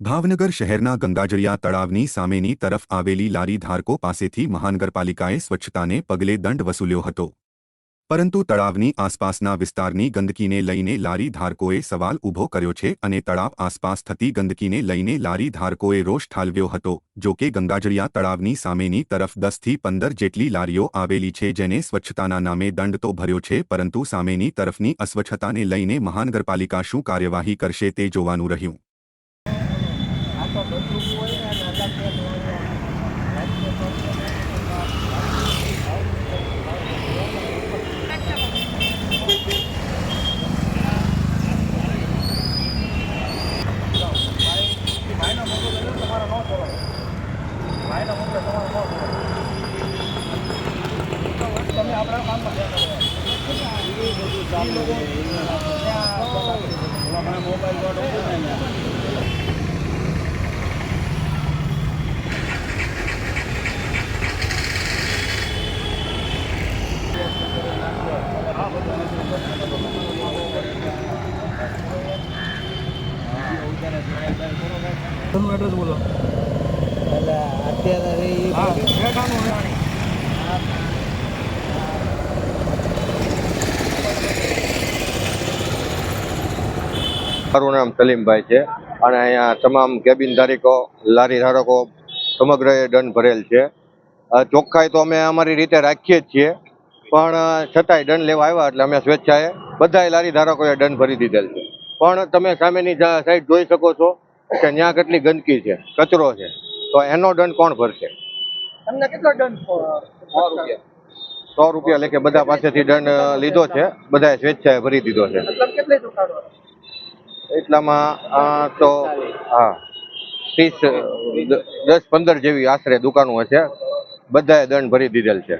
ભાવનગર શહેરના ગંગાજળિયા તળાવની સામેની તરફ આવેલી લારી ધારકો પાસેથી મહાનગરપાલિકાએ સ્વચ્છતાને પગલે દંડ વસૂલ્યો હતો. પરંતુ તળાવની આસપાસના વિસ્તારની ગંદકીને લઈને લારી ધારકોએ સવાલ ઊભો કર્યો છે અને તળાવ આસપાસ થતી ગંદકીને લઈને લારી ધારકોએ રોષ ઠાલવ્યો હતો, જો કે ગંગાજળિયા તળાવની સામેની તરફ દસથી પંદર જેટલી લારીઓ આવેલી છે જેને સ્વચ્છતાના નામે દંડ તો ભર્યો છે, પરંતુ સામેની તરફની અસ્વચ્છતાને લઈને મહાનગરપાલિકા શું કાર્યવાહી કરશે તે જોવાનું રહ્યું. તમે આપણા કામમાં રાખો મોબાઈલ એડ્રેસ બોલો. અત્યારે મારું નામ સલીમભાઈ છે અને અહીંયા તમામ કેબિન ધારકો લારી ધારકો સમગ્ર એ દંડ ભરેલ છે. ચોખ્ખાઈ તો અમે અમારી રીતે રાખીએ જ છીએ પણ છતાંય દંડ લેવા આવ્યા એટલે અમે સ્વેચ્છાએ બધાય લારી ધારકોએ દંડ ભરી દીધેલ છે. પણ તમે સામેની સાઈડ જોઈ શકો છો કે ત્યાં કેટલી ગંદકી છે કચરો છે. તો એનો દંડ કોણ ભરશે? તમને કેટલો દંડ સો રૂપિયા. લેખે બધા પાસેથી દંડ લીધો છે. બધાએ સ્વેચ્છાએ ભરી દીધો છે. મતલબ કેટલી દુકાનો એટલામાં આ તો હા ત્રીસ દસ પંદર જેવી આશરે દુકાનો હશે. બધાએ દંડ ભરી દીધેલ છે.